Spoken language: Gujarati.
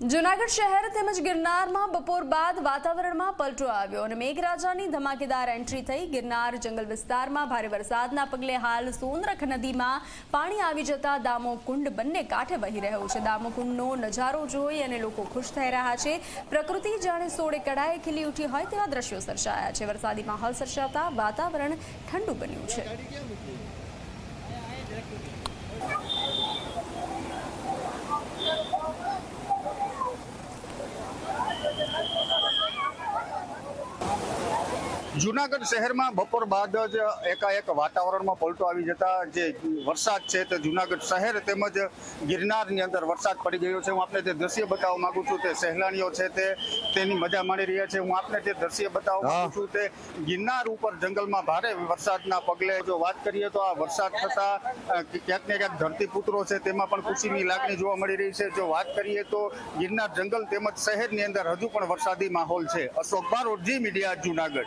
જુનાગઢ શહેર તેમજ ગિરનારમાં બપોર બાદ વાતાવરણમાં પલટો આવ્યો અને મેઘરાજાની ધમાકેદાર એન્ટ્રી થઈ. ગિરનાર જંગલ વિસ્તારમાં ભારે વરસાદના પગલે હાલ સોનરખ નદીમાં પાણી આવી જતા દામો કુંડ બંને કાંઠે વહી રહ્યો છે. દામો કુંડનો નજારો જોઈ અને લોકો ખુશ થઈ રહ્યા છે. પ્રકૃતિ જાણે સોળે કડાએ ખીલી ઉઠી હોય તેવા દ્રશ્યો સર્જાયા છે. વરસાદી માહોલ સર્જાતા વાતાવરણ ઠંડુ બન્યું છે. જુનાગઢ શહેરમાં બપોર બાદ જ એકાએક વાતાવરણમાં પલટો આવી જતા જે વરસાદ છે તે જુનાગઢ શહેર તેમજ ગિરનારની અંદર વરસાદ પડી ગયો છે. હું આપને જે દ્રશ્ય બતાવવા માંગુ છું તે સહેલાણીઓ છે તે તેની મજા માણી રહ્યા છે. હું આપને જે દ્રશ્ય બતાવવા માંગુ છું તે ગિરનાર ઉપર જંગલમાં ભારે વરસાદના પગલે જો વાત કરીએ તો આ વરસાદ થતા ક્યાંક ને ક્યાંક ધરતીપુત્રો છે તેમાં પણ ખુશીની લાગણી જોવા મળી રહી છે. જો વાત કરીએ તો ગિરનાર જંગલ તેમજ શહેરની અંદર હજુ પણ વરસાદી માહોલ છે. Ashok Barot Zee media Junagadh.